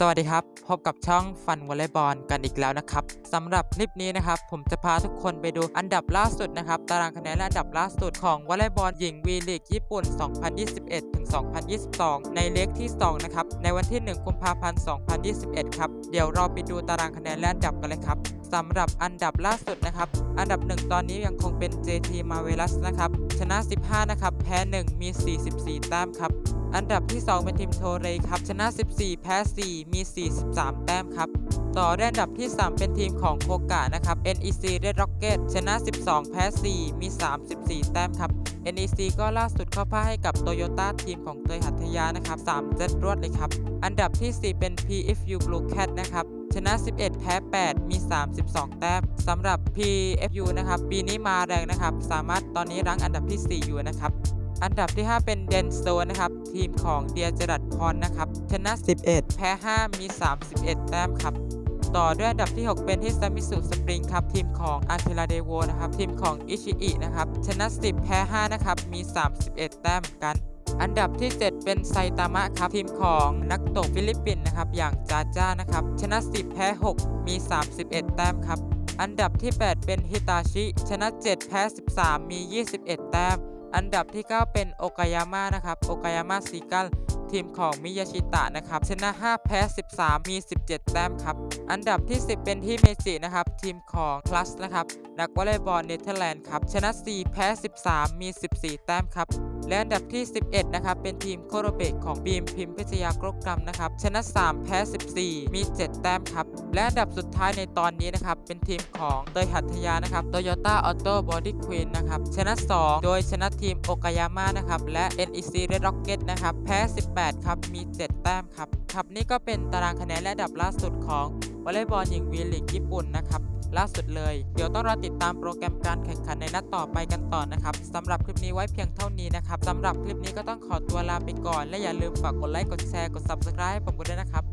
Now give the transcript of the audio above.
สวัสดีครับ พบกับช่องฟันวอลเลย์บอลกันอีกแล้วนะครับสำหรับคลิปนี้นะครับ ผมจะพาทุกคนไปดูอันดับล่าสุดนะครับ ตารางคะแนนและอันดับล่าสุดของวอลเลย์บอลหญิงวีลีกญี่ปุ่น 2021 ถึง 2022 ในเลกที่ 2 นะครับ ในวันที่ 1 กุมภาพันธ์ 2021 ครับ เดี๋ยวเราไปดูตารางคะแนนและอันดับกันเลยครับ สำหรับอันดับล่าสุดนะครับ อันดับ 1 ตอนนี้ยังคงเป็น JT Marvelous นะครับ ชนะ 15 นะครับ แพ้ 1 มี 44 แต้มครับ อันดับที่ 2 เป็นทีมโทเรครับ ชนะ 14 แพ้ 4 มี 43 แต้มครับ ต่อด้วยอันดับที่ 3 เป็นทีมของโคกะนะครับ NEC Red Rocket ชนะ 12 แพ้ 4 มี 34 แต้มครับ NEC ก็ล่าสุดเข้าพ่ายให้กับโตโยต้าทีมของเตยหัตถยานะครับ3เซตรวดเลยครับ อันดับที่ 4 เป็น PFU Blue Cat นะครับ ชนะ 11 แพ้ 8 มี 32 แต้มสำหรับ PFU นะครับ ปีนี้มาแรงนะครับ สามารถตอนนี้รั้งอันดับที่ 4 อยู่นะครับ อันดับที่ 5 เป็นเดนโซนะครับ ทีมของเดียจรัดพรนะครับ ชนะ 11 แพ้ 5 มี 31 แต้มครับต่อด้วยอันดับที่ 6 เป็นที่ซามิสุสปริงครับ ทีมของอาคิราเดโวนะครับ ทีมของอิชิอินะครับ ชนะ 10 แพ้ 5 นะครับ มี 31 แต้มกัน อันดับที่ 7 เป็นไซตามะครับทีมของนักตบฟิลิปปินส์นะครับอย่างจาจ้านะครับชนะ 10 แพ้ 6 มี 31 แต้มครับ อันดับที่ 8 เป็นฮิตาชิ ชนะ 7 แพ้ 13 มี 21 แต้ม อันดับที่ 9 เป็นโอกายาม่านะครับโอกายาม่าซีกัลทีมของมิยาชิตะนะครับชนะ 5 แพ้ 13 มี 17 แต้มครับ อันดับที่ 10 เป็นที่เมจินะครับทีมของ Plus นะครับนักวอลเลย์บอลเนเธอร์แลนด์ครับชนะ 4 แพ้ 13 มี 14 แต้มครับ และอันดับที่ 11 นะครับ เป็นทีมโคโรเบะของบีมพิมพิชยากรกรรมนะครับ ชนะ 3 แพ้ 14 มี 7 แต้มครับ และอันดับสุดท้ายในตอนนี้นะครับ เป็นทีมของเตยหัตยานะครับ Toyota Auto Body Queen นะครับ ชนะ 2 โดยชนะทีมโอกายาม่านะครับ และ NEC Red Rocket นะครับ แพ้ 18 ครับ มี 7 แต้มครับ ครับ นี่ก็เป็นตารางคะแนนและอันดับล่าสุดของวอลเลย์บอลหญิงวีลีกญี่ปุ่นนะครับ ล่าสุดเลย เดี๋ยวต้องรอติดตามโปรแกรมการแข่งขันในนัดต่อไปกันต่อนะครับสำหรับคลิปนี้ไว้เพียงเท่านี้นะครับสำหรับคลิปนี้ก็ต้องขอตัวลาไปก่อน และอย่าลืมฝากกดไลค์กดแชร์กด Subscribe ให้ผมกันด้วยนะครับ